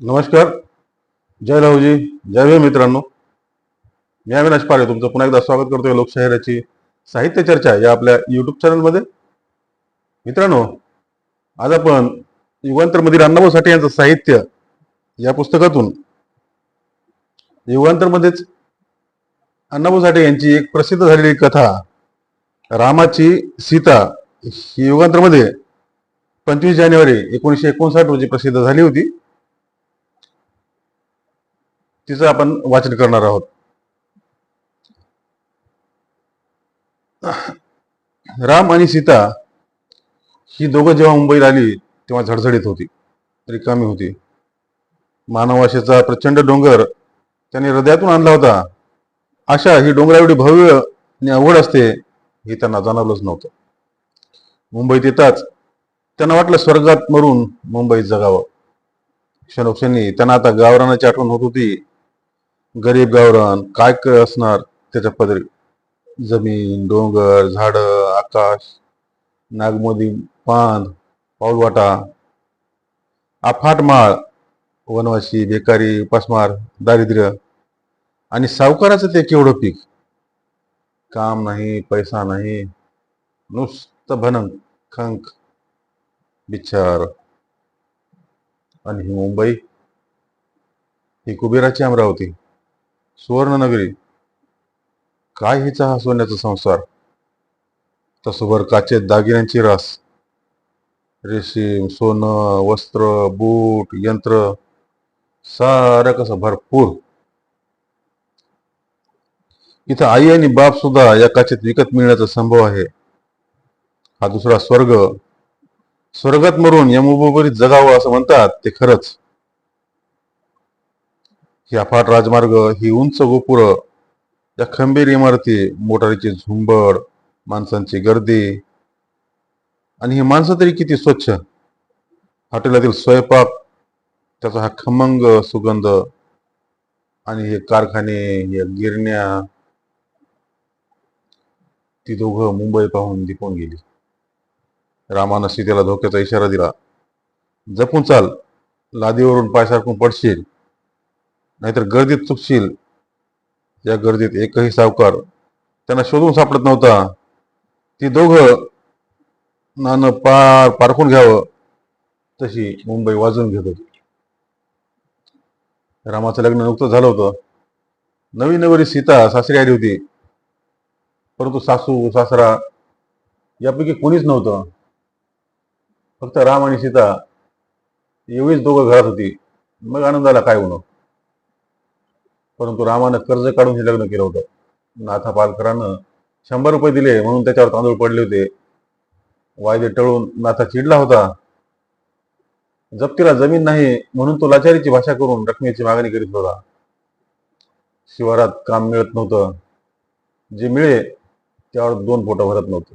नमस्कार. जय राहुजी जय भीम मित्रांनो. मी अविनाश पारे तुमचं पुन्हा एकदा स्वागत करतोय लोकशाहिराची साहित्य चर्चा या आपल्या युट्यूब चॅनलमध्ये मित्रांनो आज आपण युगांतरमधील अण्णाभाऊ साठे यांचं साहित्य या पुस्तकातून युगांतरमध्येच अण्णाभाऊ साठे यांची एक प्रसिद्ध झालेली कथा रामाची सीता ही युगांतरमध्ये पंचवीस जानेवारी एकोणीसशे एकोणसाठ रोजी प्रसिद्ध झाली होती. तिचं आपण वाचन करणार आहोत. राम आणि सीता ही दोघं जेव्हा मुंबईत आली तेव्हा झडझडीत होती. रिकामी होती. मानवाशेचा प्रचंड डोंगर त्यांनी हृदयातून आणला होता. अशा ही डोंगरा एवढी भव्य आणि अवघड असते हे त्यांना जाणवलंच नव्हतं. मुंबईत येताच त्यांना वाटलं स्वर्गात मरून मुंबईत जगावं. क्षणोक्षणी त्यांना आता गावरानाची आठवण होत होती. गरीब गावरान काय काय असणार त्याच्या पदरी? जमीन डोंगर झाड आकाश नागमोदी पान पाऊलवाटा अफाट माळ वनवासी बेकारी उपासमार दारिद्र्य आणि सावकाराचं ते केवढं पीक? काम नाही पैसा नाही नुसतं भनंक खंक बिचार आणि ही मुंबई ही कुबेराची अमरावती. सुवर्णनगरी. काय हिचा हा सोन्याचा संसार? तसोबर काचेत दागिन्यांची रास. रेशीम सोनं वस्त्र बूट यंत्र सारं कसं भरपूर. इथं आई आणि बाप सुद्धा या काचेत विकत मिळण्याचा संभव आहे. हा दुसरा स्वर्ग. स्वर्गात मरून यमभूमीत जगावं असं म्हणतात ते खरंच. ही अफाट राजमार्ग ही उंच गोपुर या खंबीर इमारती मोटारीची झुंबड माणसांची गर्दी आणि ही माणसं तरी किती स्वच्छ. हॉटेलातील स्वयंपाक त्याचा हा खमंग सुगंध आणि हे कारखाने या गिरण्या ती दोघं मुंबई पाहून दिपून गेली. रामानं सीतेला धोक्याचा इशारा दिला. जपून चाल लादीवरून पाय सारखून पडशील. नाहीतर गर्दीत चुकशील. या गर्दीत एकही सावकार त्यांना शोधून सापडत नव्हता. ती दोघं नानं पार पारखून घ्यावं तशी मुंबई वाजून घेत होती. रामाचं लग्न नुकतं झालं होतं. नवीन नवरी सीता सासरी आली होती. परंतु सासू सासरा यापैकी कोणीच नव्हतं. फक्त राम आणि सीता एवढीच दोघं घरात होती. मग आनंदाला काय होणं परंतु रामानं कर्ज काढून हे लग्न केलं होतं. नाथा पालकरानं शंभर रुपये दिले म्हणून त्याच्यावर तांदूळ पडले होते. वायदे टळून नाथा चिडला होता. जप्तीला जमीन नाही म्हणून तो लाचारीची भाषा करून रकमेची मागणी करीत होता. शिवारात काम मिळत नव्हतं. जे मिळे त्यावर दोन पोटं भरत नव्हते.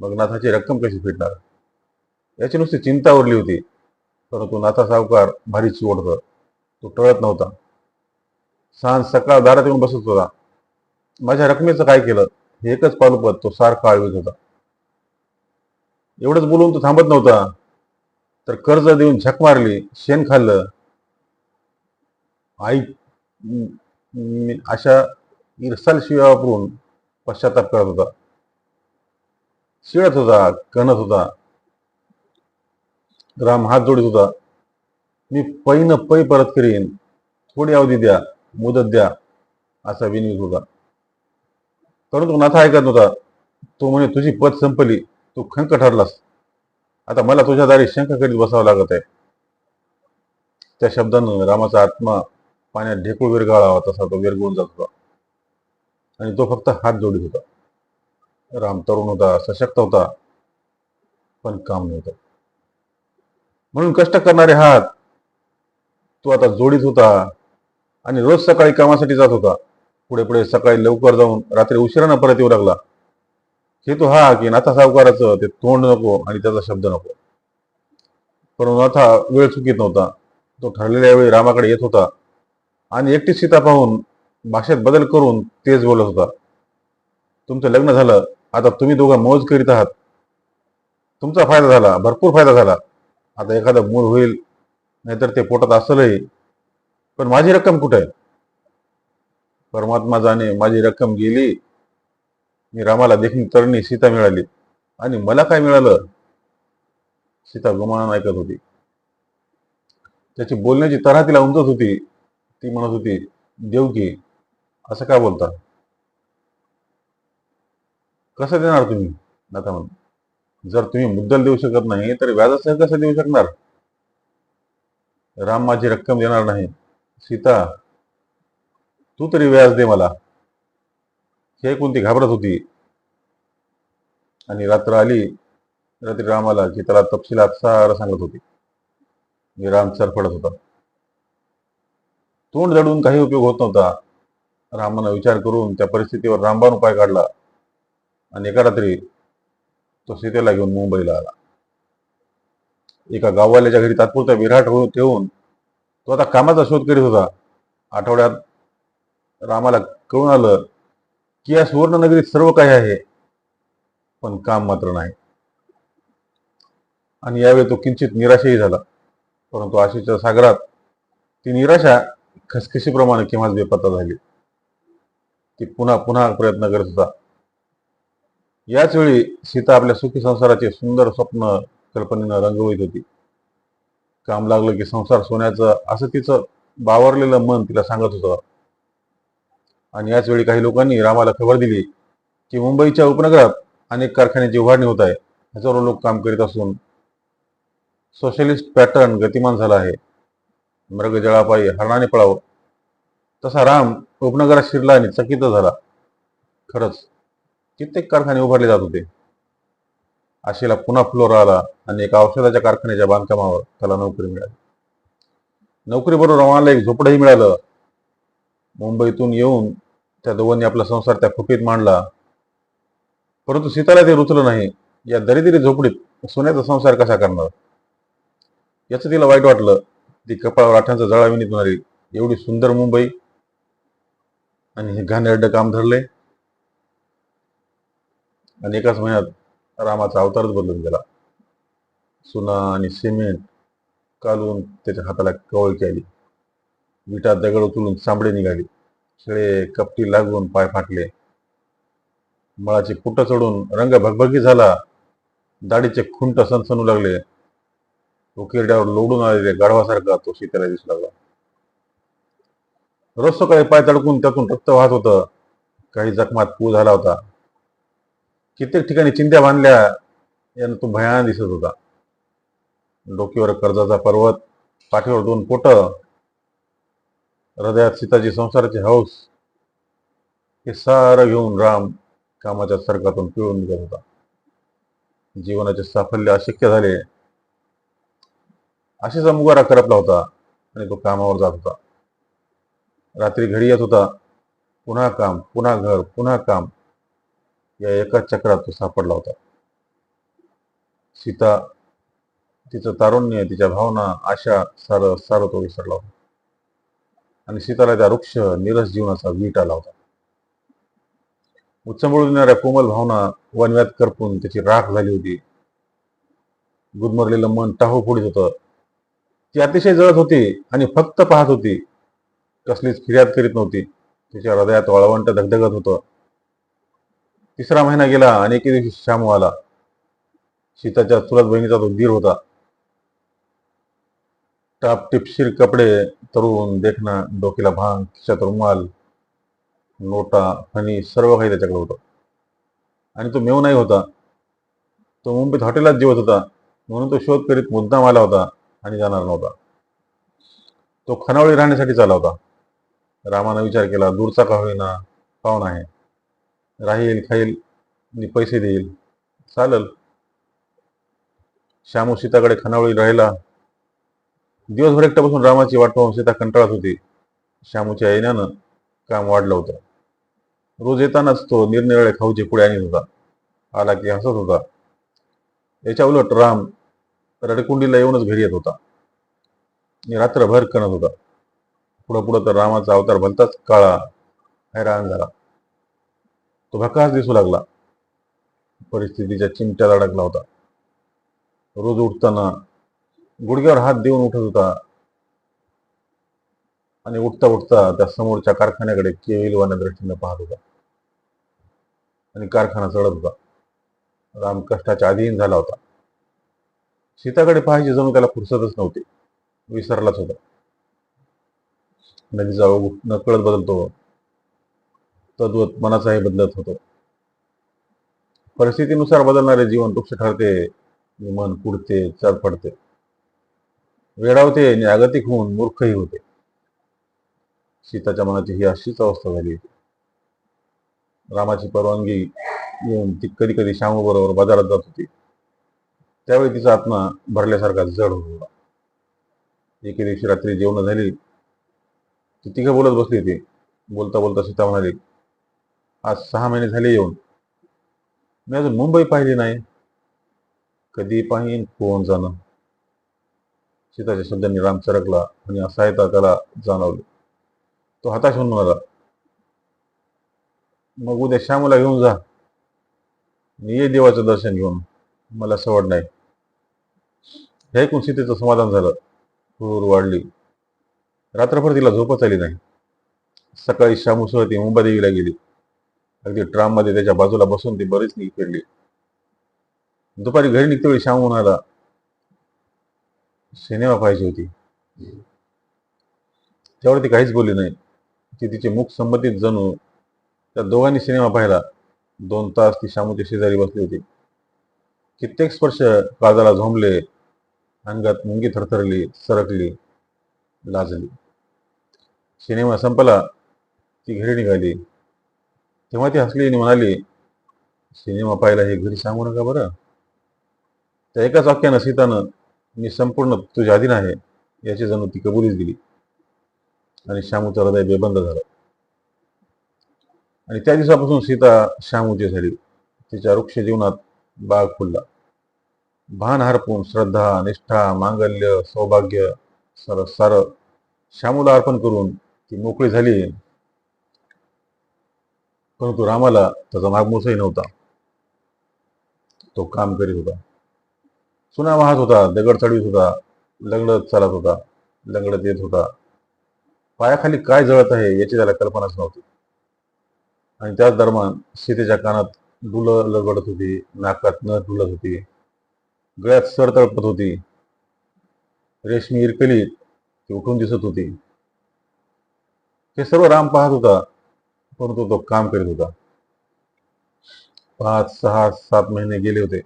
मग नाथाची रक्कम कशी फिटणार याची नुसती चिंता उरली होती. परंतु नाथा सावकार भारी चिवट तो टळत नव्हता. सांज सकाळ दारात येऊन बसत होता. माझ्या रकमेचं काय केलं? हे एकच पालुपत तो सारखा आळवीत होता. एवढंच बोलून तो थांबत नव्हता. तर कर्ज देऊन झक मारली शेण खाल्लं. आई अशा इरसाल शिव्या वापरून पश्चाताप करत होता. शिळत होता कणत होता. राम हात जोडीत होता. मी पै न पै परत करीन. थोडी अवधी द्या. मुदत द्या असा विनवीत होता. परंतु नाथा ऐकत नव्हता. तो म्हणे तुझी पद संपली तू खंक ठरलास. आता मला तुझ्या दारी शंख करीत बसावं लागत आहे. त्या शब्दानं रामाचा आत्मा पाण्यात ढेकूळ विरगाळावा तसा तो विरघळून जात होता. आणि तो फक्त हात जोडीत होता. राम तरुण होता सशक्त होता पण काम नव्हतं. म्हणून कष्ट करणारे हात तो आता जोडीत होता. आणि रोज सकाळी कामासाठी जात होता. पुढे पुढे सकाळी लवकर जाऊन रात्री उशिरानं परत येऊ लागला. हेतू हा की नाथा सावकाराचं ते तोंड नको आणि त्याचा शब्द नको. परंतु नाथा वेळ चुकीत नव्हता. तो ठरलेल्या वेळी रामाकडे येत होता. आणि एकटी सीता पाहून भाषेत बदल करून तेच बोलत होता. तुमचं लग्न झालं. आता तुम्ही दोघं मौज करीत आहात. तुमचा फायदा झाला. भरपूर फायदा झाला. आता एखादं मूल होईल नाहीतर ते पोटात असलंही. पण माझी रक्कम कुठे आहे? परमात्मा जाणे माझी रक्कम गेली. मी रामाला देखील तरणी सीता मिळाली. आणि मला काय मिळालं? सीता गुमानानं ऐकत होती. त्याची बोलण्याची तऱ्हा तिला उमजत होती. ती म्हणत होती देवकी असं का बोलता? कसं देणार तुम्ही? नाता म्हण जर तुम्ही मुद्दल देऊ शकत नाही तर व्याजासह कसं देऊ शकणार? राम माझी रक्कम देणार नाही. सीता तू तरी व्याज दे मला. हे ऐकून ती घाबरत होती. आणि रात्र आली रात्री रामाला की त्याला तपशिलात सारं सांगत होती. मी राम सरपडत होता. तोंड जडून काही उपयोग होत नव्हता. रामानं विचार करून त्या परिस्थितीवर रामबाण उपाय काढला. आणि एका रात्री तो सीतेला घेऊन मुंबईला आला. एका गाववाल्याच्या घरी तात्पुरता विराट होऊन ठेवून तो आता कामाचा शोध करीत होता. आठवड्यात रामाला कळून आलं की या सुवर्णनगरीत सर्व काही आहे पण काम मात्र नाही. आणि यावेळी तो किंचित निराशही झाला परंतु आशेच्या सागरात ती निराशा खसखशीप्रमाणे केव्हाच बेपत्ता झाली. ती पुन्हा पुन्हा प्रयत्न करत होता. याच वेळी सीता आपल्या सुखी संसाराचे सुंदर स्वप्न कल्पनेनं रंगवित होती. काम लागलं की संसार सोन्याचं असं तिचं बावरलेलं मन तिला सांगत होतं. आणि याच वेळी काही लोकांनी रामाला खबर दिली की मुंबईच्या उपनगरात अनेक कारखान्याची उभारणी होत आहे. हजारो लोक काम करीत असून सोशलिस्ट पॅटर्न गतिमान झाला आहे. मृग जळापायी हरणाने पळावं. तसा राम उपनगरात शिरला आणि चकित झाला. खरंच कित्येक कारखाने उभारले जात होते. आशेला पुन्हा फ्लोर आला आणि एका औषधाच्या कारखान्याच्या बांधकामावर त्याला नोकरी मिळाली. नोकरीबरोबर रामाला एक झोपडंही मिळालं. मुंबईतून येऊन त्या दोघांनी आपला संसार त्या खुपीत मांडला. परंतु सीताला ते रुचलं नाही. या दरिद्री झोपडीत सोन्याचा संसार कसा करणार? याचं तिला वाईट वाटलं. ती कपाळावर आठांचा जळा विनीत एवढी सुंदर मुंबई. आणि हे घाणेरडं काम धरले आणि एकाच महिन्यात रामाचा अवतारच बदलून गेला. सुना आणि सिमेंट कालून त्याच्या हाताला कवळ केली. विटा दगड उचलून चांबडे निघाली. सगळे कपटी लागून पाय फाटले. मळाची पुट चढून रंग भगभगी झाला. दाढीचे खुंट सनसनू लागले. उकिरड्यावर लोडून आलेले गाढवासारखा तो सीतेला दिसू लागला. रोज सकाळी पाय तडकून त्यातून रक्त वाहत होतं. काही जखमात पू झाला होता. कित्येक ठिकाणी चिंध्या बांधल्या यानं तो भयान दिसत होता. डोक्यावर कर्जाचा पर्वत पाठीवर दोन पोट हृदयात सीताजी संसाराची हौस हे सारं घेऊन राम कामाच्या सरकातून पिळून निघत होता. जीवनाचे साफल्य अशक्य झाले. अशीचा मुगारा करपला होता आणि तो कामावर जात होता. रात्री घरी येत होता. पुन्हा काम पुन्हा घर पुन्हा काम. या एकाच चक्रात तो सापडला होता. सीता तिचं तारुण्य तिच्या भावना आशा सार सार तो विसरला होता. आणि सीताला त्या वृक्ष निरस जीवनाचा वीट आला होता. उच्चंबळून कोमल भावना वनव्यात करपून त्याची राख झाली होती. गुदमरलेलं मन टाहू फोडीत होतं. ती अतिशय जळत होती आणि फक्त पाहत होती. कसलीच फिर्याद करीत नव्हती. तिच्या हृदयात वाळवंट धगधगत होतं. तिसरा महिना गेला आणि एके दिवशी श्यामू आला. सीताच्या चुलत बहिणीचा तो दीर होता. टाप टिपशीर कपडे तरुण देखणं डोक्याला भांग खिशात रुमाल नोटा फणी सर्व काही त्याच्याकडे होतं. आणि तो मेव नाही होता. तो मुंबईत हॉटेलात जेवत होता. म्हणून तो शोध करीत मुद्दाम आला होता आणि जाणार नव्हता. तो खनावळी राहण्यासाठी चालला होता. रामानं विचार केला दूरचा का होईना? पाहुणा आहे. राहील खाईल आणि पैसे देईल. चालल. श्यामू सीताकडे खनावळी राहिला. दिवसभर एकट्यापासून रामाची वाट पाहून सीता कंटाळत होती. श्यामूच्या येण्यानं काम वाढलं होतं. रोज येतानाच तो निरनिराळे खाऊचे पुढे आणत होता. आला की हसत होता. याच्या उलट राम रडकुंडीला येऊनच घरी येत होता. आणि रात्रभर कणत होता. पुढं पुढं तर रामाचा अवतार भलताच काळा हैराण झाला. तो भकास दिसू लागला. परिस्थितीच्या चिमट्यात अडकला होता. रोज उठताना गुडघ्यावर हात देऊन उठत होता. आणि उठता उठता त्या समोरच्या कारखान्याकडे केविलवाण्या दृष्टीनं पाहत होता. आणि कारखाना चढत होता. राम कष्टाच्या अधीन झाला होता. सीताकडे पाहायची जणू त्याला फुरसतच नव्हती. विसरलाच होता. नदीचा नकळत बदलतो. तद्वत मनाचाही बदलत होतो. परिस्थितीनुसार बदलणारे जीवन वृक्ष ठरते मन पुढते चरफडते वेडावते आणि आगतिक होऊन मूर्खही होते. सीताच्या मनाची ही अशीच अवस्था झाली होती. रामाची परवानगी येऊन ती कधी कधी श्यामू बरोबर बाजारात जात होती. त्यावेळी तिचा आत्मा भरल्यासारखा जड होता. एके दिवशी रात्री जेवण झाली. ती तिघं बोलत बसली होती. बोलता बोलता सीता म्हणाली आज सहा महिने झाले येऊन. मी अजून मुंबई पाहिली नाही. कधी पाहीन कोण जाणं. सीताच्या शब्दांनी राम चरकला आणि असहायता त्याला जाणवली. तो हताश होऊन म्हणाला मग उद्या श्यामला घेऊन जा. मी ये देवाचं दर्शन घेऊन. मला सवड नाही. हे ऐकून सीतेचं समाधान झालं. हुरूर वाढली. रात्रभर तिला झोपच आली नाही. सकाळी श्यामूसह ती मुंबादेवीला गेली. अगदी ट्राममध्ये त्याच्या बाजूला बसून ती बरीच निघ फिरली. दुपारी घरी निघते वेळी श्याम म्हणाला सिनेमा पाहिजे होती. त्यावर ती काहीच बोलली नाही. ती तिचे मुख संबंधित जणू त्या दोघांनी सिनेमा पाहिला. दोन तास ती शामूच्या शेजारी बसली होती. कित्येक स्पर्श काळजाला झोंबले. अंगात मुंगी थरथरली सरकली लाजली. सिनेमा संपला. ती घरी निघाली. तेव्हा ती हसली आणि म्हणाली सिनेमा पाहिला हे घरी सांगू नका बरं. त्या एकाच वाक्यानं सीतानं मी संपूर्ण तुझ्या अधीन आहे याची जणू ती कबुलीच दिली. आणि श्यामूचं हृदय बेबंद झालं. आणि त्या दिवसापासून सीता श्यामूची झाली तिच्या वृक्ष जीवनात बाग फुलला. भान हरपून श्रद्धा निष्ठा मांगल्य सौभाग्य सर सार श्यामूला अर्पण करून ती मोकळी झाली. परंतु रामाला त्याचा मागमूसही नव्हता. तो काम करीत होता. सुना वाहत होता दगड चढवीत होता लंगडत चालत होता लंगडत येत होता. पायाखाली काय जळत आहे याची त्याला कल्पनाच नव्हती. आणि त्याच दरम्यान सीतेच्या कानात डुलं लगडत होती नाकात न डुलत होती. गळ्यात सर तळपत होती. रेशमी इरकली ती उठून दिसत होती. हे सर्व राम पाहत होता. परंतु तो काम करीत होता. पाच सहा सात महिने गेले होते.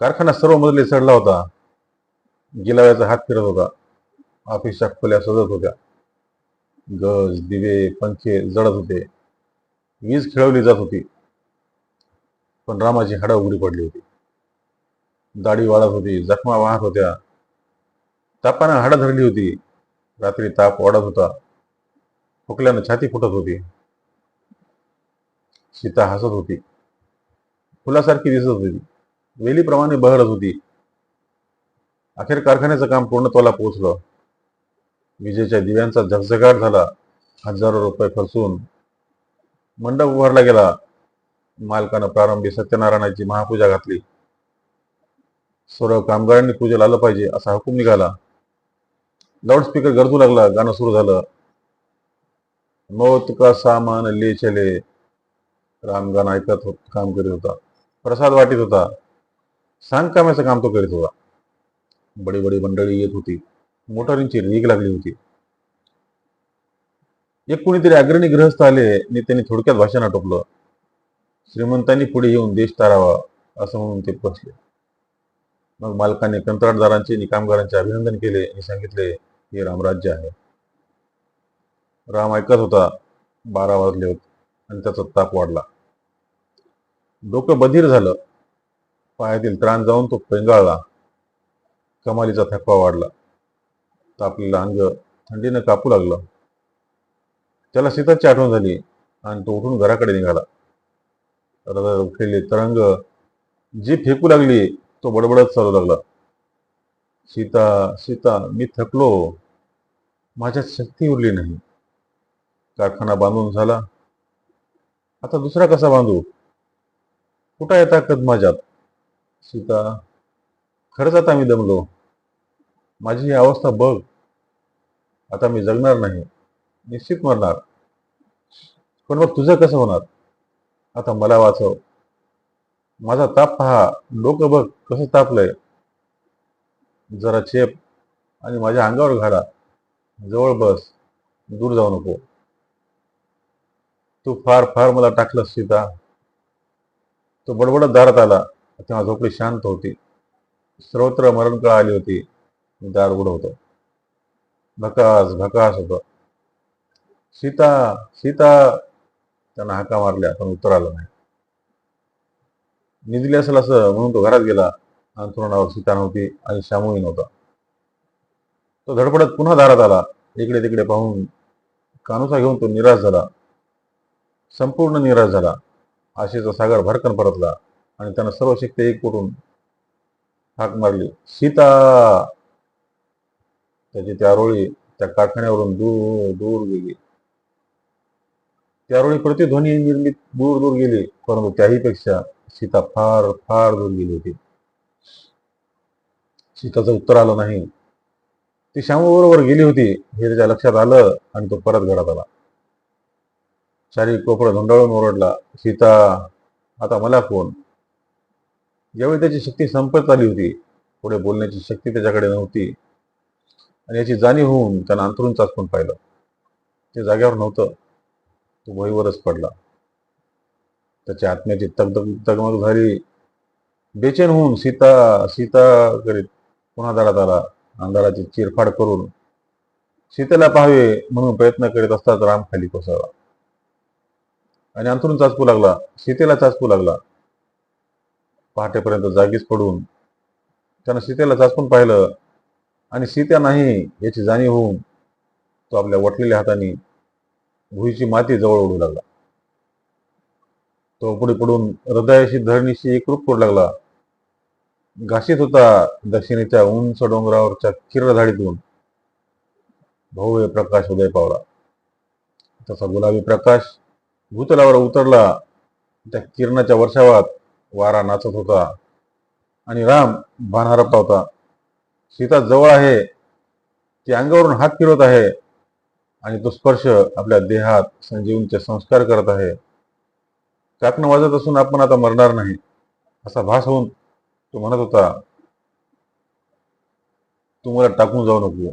कारखाना सर्व मजले चढला होता. गिलाव्याचा हात फिरत होता. ऑफिसच्या खोल्या सजत होत्या. गज दिवे पंखे जळत होते. वीज खेळवली जात होती. पण रामाची हाडं उघडी पडली होती. दाढी वाढत होती. जखमा वाहत होत्या. तापानं हाडं धरली होती. रात्री ताप वाढत होता. खोकल्यानं छाती फुटत होती. सीता हसत होती. फुलासारखी दिसत होती. वेलीप्रमाणे बहरत होती. अखेर कारखान्याचं काम पूर्णत्वाला पोहोचलं. विजेच्या दिव्यांचा झगझगाट झाला. हजारो रुपये खर्चून मंडप उभारला गेला. मालकानं प्रारंभी सत्यनारायणाची महापूजा घातली. सर्व कामगारांनी पूजेला आलं पाहिजे असा हुकूम निघाला. लाऊडस्पीकर गरजू लागला. गाणं सुरू झालं. मौत का सामान ले चले रामगाण ऐकत होत काम करीत होता. प्रसाद वाटीत होता. सांगकामाचं काम तो करीत होता. बडी बडी मंडळी येत होती. मोटारींची रीग लागली होती. एक कुणीतरी अग्रणी गृहस्थ आले आणि त्यांनी थोडक्यात भाषण आटोपलं. श्रीमंतांनी पुढे येऊन देश तारावा असं म्हणून ते बसले मग मालकाने कंत्राटदारांचे आणि कामगारांचे अभिनंदन केले आणि सांगितले हे रामराज्य आहे. राम ऐकत होता. बारा वाजले होते आणि त्याचा ताप वाढला. डोकं बधीर झालं. पायातील त्राण जाऊन तो पेंगाळला. कमालीचा थकवा वाढला. तापलेलं अंग थंडीनं कापू लागलं. त्याला सीताची आठवण झाली आणि तो उठून घराकडे निघाला. हृदयात उठलेली तरंग जी फेकू लागली तो बडबडत चालू लागला. सीता सीता मी थकलो. माझ्यात शक्ती उरली नाही. कारखाना बांधून झाला. आता दुसरा कसा बांधू? कुठं आहे ताकद माझ्यात सीता खरंच आता मी दमलो. माझी ही अवस्था बघ. आता मी जगणार नाही. निश्चित मरणार. पण मग तुझं कसं होणार? आता मला वाचव. माझा ताप पहा. डोकं बघ कसं तापलंय. जरा चेप आणि माझ्या अंगावर घाला. जवळ बस. दूर जाऊ नको. तू फार फार मला टाकलंस सीता. तो बडबडत दारात आला. तेव्हा झोपडी शांत होती. सर्वत्र मरणकाळ आली होती. दार उघड होतं. भकास भकास होत. सीता सीता! त्यांना हाका मारल्या. पण उत्तर आलं नाही. निजली असेल असं म्हणून तो घरात गेला. अंथरुणावर सीता नव्हती आणि श्यामूही नव्हता. तो धडपडत पुन्हा दारात आला. इकडे तिकडे पाहून कानुसा घेऊन तो निराश झाला. संपूर्ण निराश झाला. आशेचा सागर भरकन परतला आणि त्यानं सर्व शक्ती एक करून हाक मारली. सीता! त्याची त्या रोळी त्या कारखान्यावरून दूर दूर गेली. त्या रोळी प्रतिध्वनी निर्मित दूर दूर गेली परंतु त्याही पेक्षा सीता फार फार दूर गेली होती. सीताचं उत्तर आलं नाही. ती श्यामबरोबर गेली होती हे त्याच्या लक्षात आलं आणि तो परत घरात आला. चारी कोपरा धुंडाळून ओरडला सीता आता मला कोण ज्यावेळी त्याची शक्ती संपत आली होती पुढे बोलण्याची शक्ती त्याच्याकडे नव्हती. आणि याची जाणीव होऊन त्यानं अंतरून चाचपून पाहिलं. ते जाग्यावर नव्हतं. तो भोईवरच पडला. त्याच्या आत्म्याची तगदग तगमग झाली. बेचैन होऊन सीता सीता करीत पुन्हा दारात आला. अंधाराची चिरफाड करून सीतेला पाहावे म्हणून प्रयत्न करीत असताच राम खाली कोसळला. आणि अंथरून चाचपू लागला सीतेला चाचपू लागला. पहाटेपर्यंत जागीच पडून त्यानं सीतेला चाचपून पाहिलं आणि सीत्या नाही याची जाणीव होऊन तो आपल्या वटलेल्या हाताने भुईची माती जवळ ओढू लागला. तो पुढे पडून हृदयाशी धरणीशी एकरूप पडू लागला. घाशीत होता दक्षिणेच्या उंच डोंगरावरच्या किरण झाडीतून भव्य प्रकाश उदय पावला. तसा गुलाबी प्रकाश भूतलावर उतरला. त्या किरणाच्या वर्षावात वारा नाचत होता. आणि राम भान हरपला होता. सीता जवळ आहे. ती अंगावरून हात फिरवत आहे. आणि तो स्पर्श आपल्या देहात संजीवनचे संस्कार करत आहे. काकणं वाजत असून आपण आता मरणार नाही असा भास होऊन तो म्हणत होता तू मला टाकून जाऊ नको.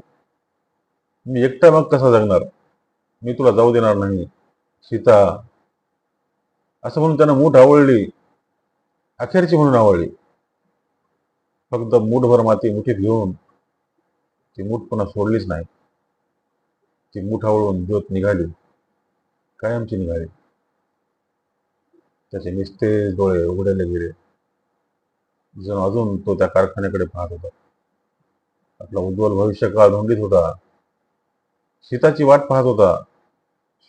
मी एकटा मग कसा जगणार? मी तुला जाऊ देणार नाही. सीता. असं म्हणून त्यांना मूठ आवडली. अखेरची म्हणून आवडली. फक्त मूठभर माती मुठीत घेऊन ती मूठ पुन्हा सोडलीच नाही. ती मूठ आवळून ज्योत निघाली. कायमची निघाली. त्याचे निस्तेज डोळे उघडले गेले. जण अजून तो त्या कारखान्याकडे पाहत होता. आपला उज्ज्वल भविष्य काळ धोंडीत होता. सीताची वाट पाहत होता.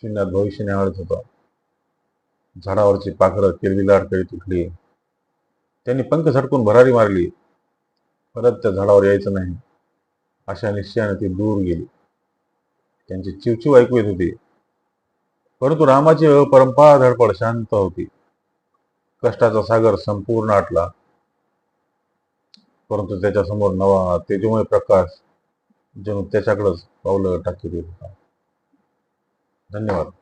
शून्यात भविष्य निहाळत होता. झाडावरची पाखरं किरविलाट करीत उठली. त्यांनी पंख झटकून भरारी मारली. परत त्या झाडावर यायचं नाही. अशा निश्चयाने ती दूर गेली. त्यांची चिवचिव ऐकू येत होती. परंतु रामाची परंपरा धडपड शांत होती. कष्टाचा सागर संपूर्ण आटला. परंतु त्याच्यासमोर नवा तेजोमय प्रकाश जणू त्याच्याकडेच पावलं टाकी देत होता. धन्यवाद.